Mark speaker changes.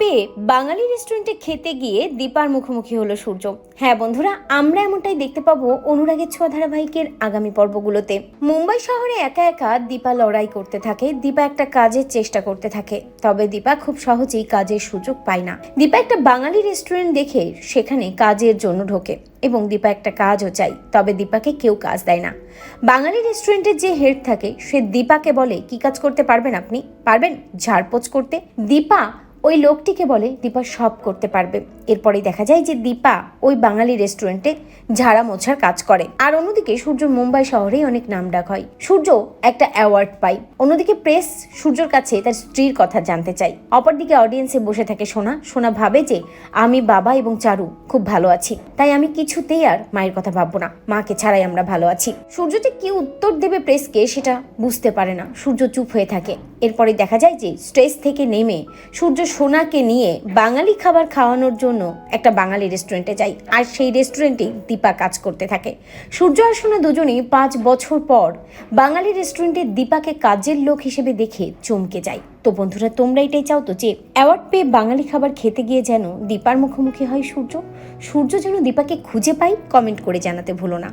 Speaker 1: পেয়ে বাঙালি রেস্টুরেন্টে খেতে গিয়ে দীপার মুখোমুখি হলো সূর্য। হ্যাঁ বন্ধুরা, আমরা এমনটাই দেখতে পাবো অনুরাগের ছোঁয়া ধারাবাহিকের আগামী পর্বগুলোতে। মুম্বাই শহরে একা একা দীপা লড়াই করতে থাকে, দীপা একটা কাজের চেষ্টা করতে থাকে, তবে দীপা খুব সহজেই কাজের সুযোগ পায় না। দীপা একটা বাঙালি রেস্টুরেন্ট দেখে সেখানে কাজের জন্য ঢোকে, এবং দীপা একটা কাজও চাই তবে দীপাকে কেউ কাজ দেয় না। বাঙালি রেস্টুরেন্টের যে হেড থাকে, সে দীপাকে বলে, কি কাজ করতে পারবেন আপনি? পারবেন ঝাড়পোছ করতে। দীপা ওই লোকটিকে বলে দীপা সব করতে পারবে। এরপরে দেখা যায় যে দীপা ওই বাঙালি রেস্টুরেন্টে ঝাড়া মোছার কাজ করে। আর অন্যদিকে সূর্য মুম্বাই শহরেই অনেক নামডাক হয়। সূর্য একটা অ্যাওয়ার্ড পায়। অন্যদিকে প্রেস সূর্যর কাছে তার স্ত্রীর কথা জানতে চাই অপরদিকে অডিয়েন্সে বসে থাকে সোনা। সোনা ভাবে যে, আমি বাবা এবং চারু খুব ভালো আছি। তাই আমি কিছুতেই আর মায়ের কথা ভাববো না। মাকে ছাড়াই আমরা ভালো আছি। সূর্য যে কি উত্তর দেবে প্রেসকে সেটা বুঝতে পারে না। সূর্য চুপ হয়ে থাকে। এরপরে দেখা যায় যে স্টেজ থেকে নেমে সূর্য সোনাকে নিয়ে বাঙালি খাবার খাওয়ানোর জন্য একটা বাঙালি রেস্টুরেন্টে যায়। আর সেই রেস্টুরেন্টে দীপা কাজ করতে থাকে। সূর্য আর সোনা দুজনেই পাঁচ বছর পর বাঙালি রেস্টুরেন্টে দীপাকে কাজের লোক হিসেবে দেখে চমকে যায়। তো বন্ধুরা, তোমরা এটাই চাও তো যে অ্যাওয়ার্ড পেয়ে বাঙালি খাবার খেতে গিয়ে যেন দীপার মুখোমুখি হয় সূর্য? সূর্য যেন দীপাকে খুঁজে পাই কমেন্ট করে জানাতে ভুলো না।